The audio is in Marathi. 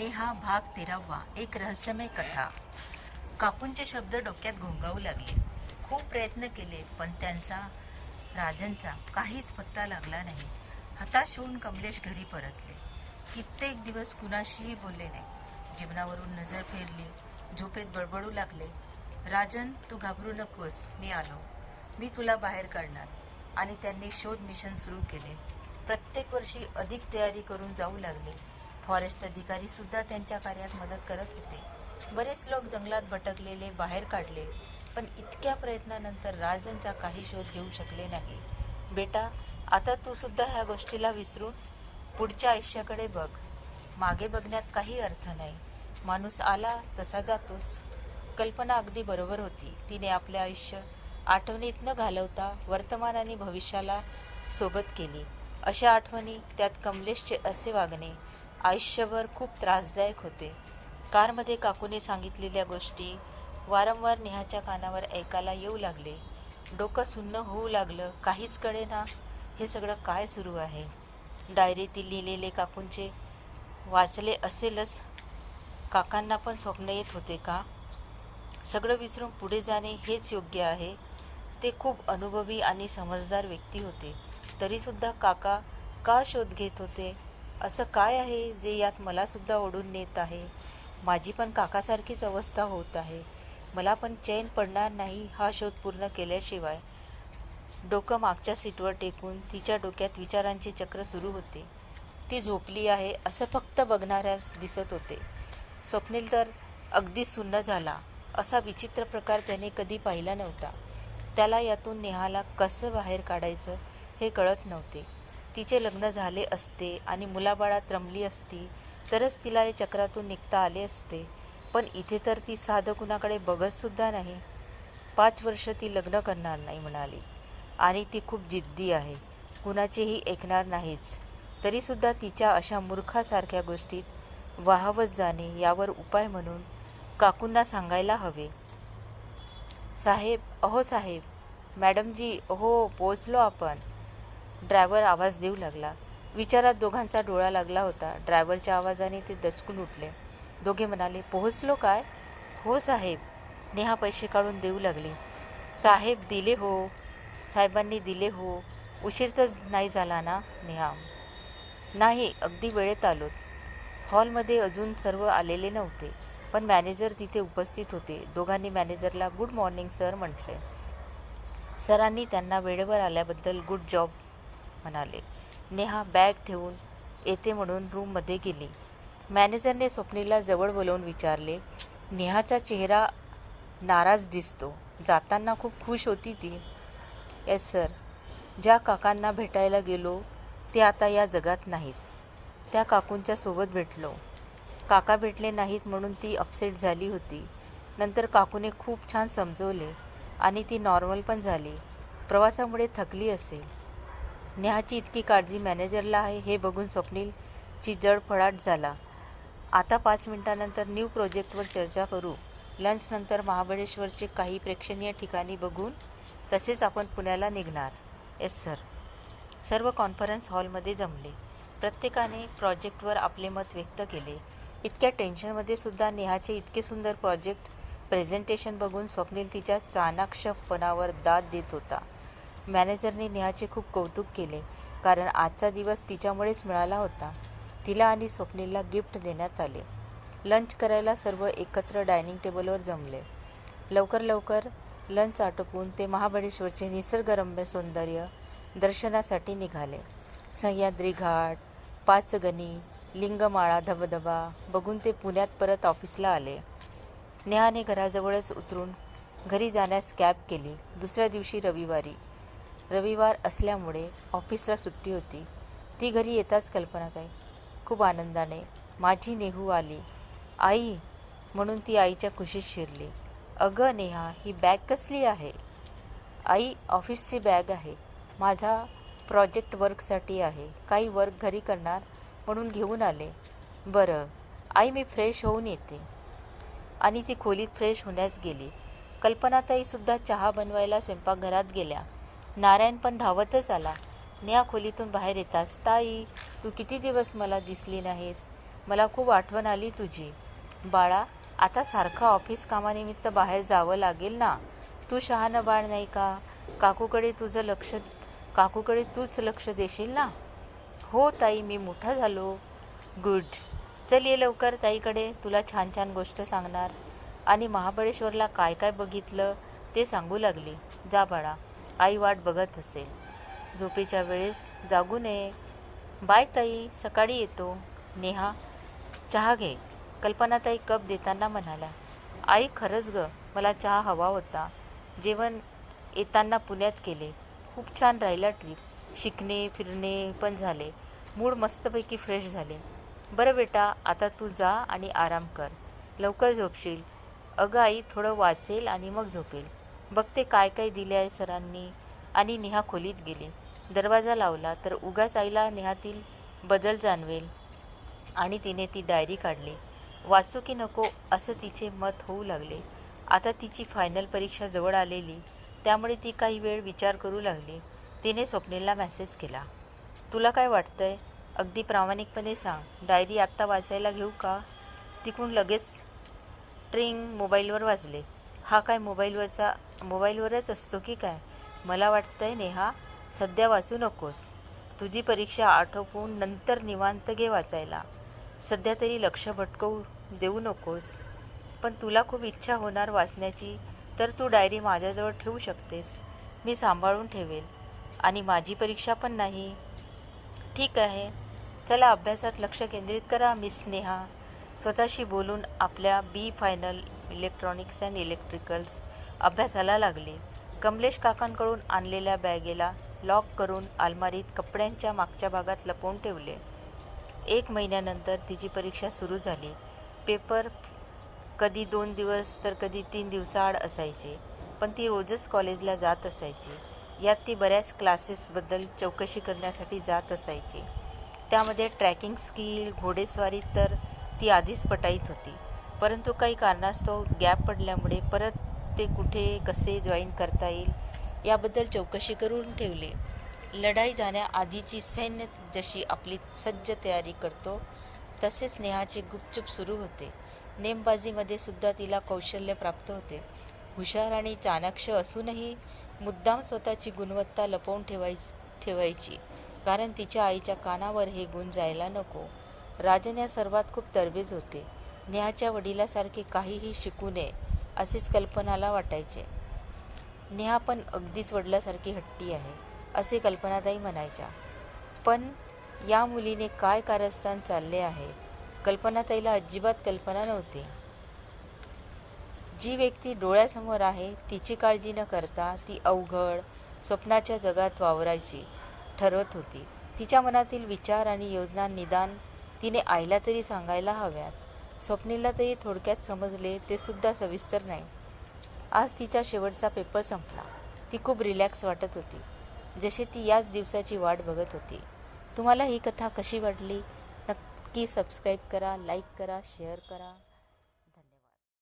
नेहा भाग तेरावा एक रहस्यमय कथा. काकूंचे शब्द डोक्यात घोंगावू लागले. खूप प्रयत्न केले पण त्यांचा राजनचा काहीच पत्ता लागला नाही. हताश होऊन कमलेश घरी परतले. कित्येक दिवस कुणाशीही बोलले नाही. जीवनावरून नजर फेरली. झोपेत बडबडू लागले. राजन तू घाबरू नकोस मी आलो. मी तुला बाहेर काढणार. आणि त्यांनी शोध मिशन सुरू केले. प्रत्येक वर्षी अधिक तयारी करून जाऊ लागले. फॉरेस्ट अधिकारी सुद्धा त्यांच्या कार्यात मदत करत होते. बरेच लोक जंगलात भटकलेले बाहेर काढले पण इतक्या प्रयत्नानंतर राजनचा काही शोध घेऊ शकले नाही. बेटा आता तू सुद्धा ह्या गोष्टीला विसरून पुढच्या आयुष्याकडे बघ. मागे बघण्यात काही अर्थ नाही. माणूस आला तसा जातोच. कल्पना अगदी बरोबर होती. तिने आपले आयुष्य आठवणीत न घालवता वर्तमान आणि भविष्याला सोबत केली. अशा आठवणी त्यात कमलेशचे असे वागणे आयुष्यभर खूप त्रासदायक होते. कारमध्ये काकूने सांगितलेल्या गोष्टी वारंवार नेहाच्या कानावर ऐकायला येऊ लागले. डोकं सुन्न होऊ लागलं. काहीच कळेना हे सगळं काय सुरू आहे? डायरीतील लिहिलेले काकूंचे वाचले असेलच. काकांना पण स्वप्न येत होते का? सगळं विसरून पुढे जाणे हेच योग्य आहे. ते खूप अनुभवी आणि समजदार व्यक्ती होते. तरीसुद्धा काका का शोध घेत होते? असं काय आहे जे यात मलासुद्धा ओढून नेत आहे? माझी पण काकासारखीच अवस्था होत आहे. मला पण चैन पडणार नाही हा शोध पूर्ण केल्याशिवाय. डोकं मागच्या सीटवर टेकून तिच्या डोक्यात विचारांचे चक्र सुरू होते. ती झोपली आहे असं फक्त बघणाऱ्यास दिसत होते. स्वप्नील तर अगदी सुन्न झाला. असा विचित्र प्रकार त्याने कधी पाहिला नव्हता. त्याला यातून नेहाला कसं बाहेर काढायचं हे कळत नव्हते. तिचे लग्न झाले असते आणि मुलाबाळात रमली असती तरच तिला या चक्रातून निघता आले असते. पण इथे तर ती साधं कुणाकडे बघतसुद्धा नाही. पाच वर्ष ती लग्न करणार नाही म्हणाली. आणि ती खूप जिद्दी आहे. कुणाचेही ऐकणार नाहीच. तरीसुद्धा तिच्या अशा मूर्खासारख्या गोष्टीत वाहवत जाणे यावर उपाय म्हणून काकूंना सांगायला हवे. साहेब अहो साहेब मॅडमजी अहो पोचलो आपण. ड्रायव्हर आवाज देऊ लागला. विचारात दोघांचा डोळा लागला होता. ड्रायव्हरच्या आवाजाने ते दचकून उठले. दोघे म्हणाले पोहोचलो काय? हो साहेब. नेहा पैसे काढून देऊ लागली. साहेब दिले हो. साहेबांनी दिले हो. उशीर तर नाही झाला ना नेहा? नाही अगदी वेळेत आलोत हॉलमध्ये अजून सर्व आलेले नव्हते पण मॅनेजर तिथे उपस्थित होते. दोघांनी मॅनेजरला गुड मॉर्निंग सर म्हटले. सरांनी त्यांना वेळेवर आल्याबद्दल गुड जॉब म्हणाले. नेहा बॅग ठेवून येते म्हणून रूममध्ये गेली. मॅनेजरने स्वप्नीला जवळ बोलवून विचारले नेहाचा चेहरा नाराज दिसतो. जाताना खूप खुश होती ती. Yes sir. ज्या काकांना भेटायला गेलो ते आता या जगात नाहीत. त्या काकूंच्या सोबत भेटलो. काका भेटले नाहीत म्हणून ती अपसेट झाली होती. नंतर काकूने खूप छान समजवले आणि ती नॉर्मल पण झाली. प्रवासामुळे थकली असेल. नेहाची इतकी काळजी मॅनेजरला आहे हे बघून स्वप्नीलची जडफडाट झाला. आता पाच मिनिटानंतर न्यू प्रोजेक्टवर चर्चा करू. लंचनंतर महाबळेश्वरचे काही प्रेक्षणीय ठिकाणी बघून तसेच आपण पुण्याला निघणार. Yes sir. सर्व कॉन्फरन्स हॉलमध्ये जमले. प्रत्येकाने प्रोजेक्टवर आपले मत व्यक्त केले. इतक्या टेन्शनमध्ये सुद्धा नेहाचे इतके सुंदर प्रोजेक्ट प्रेझेंटेशन बघून स्वप्नील तिच्या चाणाक्षपणावर दाद देत होता. मॅनेजरने नेहाचे खूप कौतुक केले कारण आजचा दिवस तिच्यामुळेच मिळाला होता. तिला आणि स्वप्नीलला गिफ्ट देण्यात आले. लंच करायला सर्व एकत्र डायनिंग टेबलवर जमले. लवकर लवकर लंच आटोपून ते महाबळेश्वरचे निसर्गरम्य सौंदर्य दर्शनासाठी निघाले. सह्याद्री घाट पाचगणी लिंगमाळा धबधबा बघून ते पुण्यात परत ऑफिसला आले. नेहाने घराजवळच उतरून घरी जाण्यास कॅब केली. दुसऱ्या दिवशी रविवारी. रविवार असल्यामुळे ऑफिसला सुट्टी होती. ती घरी येताच कल्पनाताई खूप आनंदाने माझी नेहू आली. आई म्हणून ती आईच्या खुशीत शिरली. अगं नेहा ही बॅग कसली आहे? आई ऑफिसची बॅग आहे. माझा प्रोजेक्ट वर्कसाठी आहे. काही वर्क घरी करणार म्हणून घेऊन आले. बरं. आई मी फ्रेश होऊन येते. आणि ती खोलीत फ्रेश होण्यास गेली. कल्पनाताईसुद्धा चहा बनवायला स्वयंपाकघरात गेल्या. नारायण पण धावतच आला. न्या खोलीतून बाहेर येतास ताई तू किती दिवस मला दिसली नाहीस? मला खूप आठवण आली तुझी. बाळा आता सारखं ऑफिस कामानिमित्त बाहेर जावं लागेल ना? तू शहाणं बाळ नाही का? काकूकडे तुझं लक्ष काकूकडे तूच लक्ष देशील ना? हो ताई मी मोठा झालो. गुड. चल ये लवकर ताईकडे तुला छान छान गोष्ट सांगणार. आणि महाबळेश्वरला काय काय बघितलं ते सांगू लागली. जा बाळा. आई वाट बघत असेल. झोपेच्या वेळेस जागू नये बाय ताई सकाळी येतो. नेहा चहा घे. कल्पनाताई कप देताना म्हणाला आई खरंच ग मला चहा हवा होता. जेवण येताना पुण्यात केले. खूप छान राहिला ट्रीप शिकणे फिरणे पण झाले. मूड मस्तपैकी फ्रेश झाले. बरं बेटा आता तू जा आणि आराम कर. लवकर झोपशील. अगं आई थोडं वाचेल आणि मग झोपेल. बघते काय काय दिले आहे सरांनी. आणि नेहा खोलीत गेली. दरवाजा लावला तर उगाच आईला नेहातील बदल जाणवेल. आणि तिने ती डायरी काढली. वाचू की नको असं तिचे मत होऊ लागले. आता तिची फायनल परीक्षा जवळ आलेली. त्यामुळे ती काही वेळ विचार करू लागली. तिने स्वप्नीलला मेसेज केला. तुला काय वाटतंय? अगदी प्रामाणिकपणे सांग. डायरी आत्ता वाचायला घेऊ का? तिकडून लगेच ट्रिंग मोबाईलवर वाजले. हा काय मोबाईलवरचा मोबाईलवरच असतो की काय? मला वाटतंय नेहा सध्या वाचू नकोस. तुझी परीक्षा आटोपून नंतर निवांत घे वाचायला. सध्या तरी लक्ष भटकवू देऊ नकोस. पण तुला खूप इच्छा होणार वाचण्याची तर तू डायरी माझ्याजवळ ठेवू शकतेस. मी सांभाळून ठेवेल. आणि माझी परीक्षा पण नाही. ठीक आहे. चला अभ्यासात लक्ष केंद्रित करा मिस नेहा. स्वतःशी बोलून आपल्या B final electronics and electricals अभ्यासाला लागले. कमलेश काकांकडून आणलेल्या बॅगेला लॉक करून अलमारीत कपड्यांच्या मागच्या भागात लपवून ठेवले. एक महिन्यानंतर तिची परीक्षा सुरू झाली. पेपर कधी दोन दिवस तर कधी तीन दिवसाआड असायचे पण ती रोजच कॉलेजला जात असायची. यात ती बऱ्याच क्लासेसबद्दल चौकशी करण्यासाठी जात असायची. त्यामध्ये ट्रॅकिंग स्किल घोडेस्वारी तर ती आधीच पटाईत होती. परंतु काही कारणास्तव गॅप पडल्यामुळे परत ते कुठे कसे जॉईन करता येईल याबद्दल चौकशी करून ठेवली. लढाई जाण्याआधीची सैन्य जशी आपली सज्ज तयारी करतो तसेच नेहाचे गुपचूप सुरू होते. नेमबाजीमध्ये सुद्धा तिला कौशल्य प्राप्त होते. हुशार आणि चाणाक्ष असूनही मुद्दाम स्वतःची गुणवत्ता लपवून ठेवाय ठेवायची कारण तिच्या आईच्या कानावर हे गुण जायला नको. राजन या सर्वात खूप तरबेज होते. नेहाच्या वडिलासारखे काहीही शिकू नये असेच कल्पनाला वाटायचे. नेहा पण अगदीच वडिलासारखी हट्टी आहे असे कल्पनाताई म्हणायच्या. पण या मुलीने काय कारस्थान चालले आहे? कल्पनाताईला अजिबात कल्पना नव्हती. जी व्यक्ती डोळ्यासमोर आहे तिची काळजी न करता ती अवघड स्वप्नाच्या जगात वावरायची ठरवत होती. तिच्या मनातील विचार आणि योजना निदान तिने आईला तरी सांगायला हव्यात. स्वप्नीला तरी थोडक्यात समजले ते सुद्धा सविस्तर नाही. आज तिचा शेवटचा पेपर संपला. ती खूप रिलॅक्स वाटत होती. जशी ती याच दिवसाची वाट बघत होती. तुम्हाला ही कथा कशी वाटली? नक्की सबस्क्राईब करा लाईक करा शेअर करा.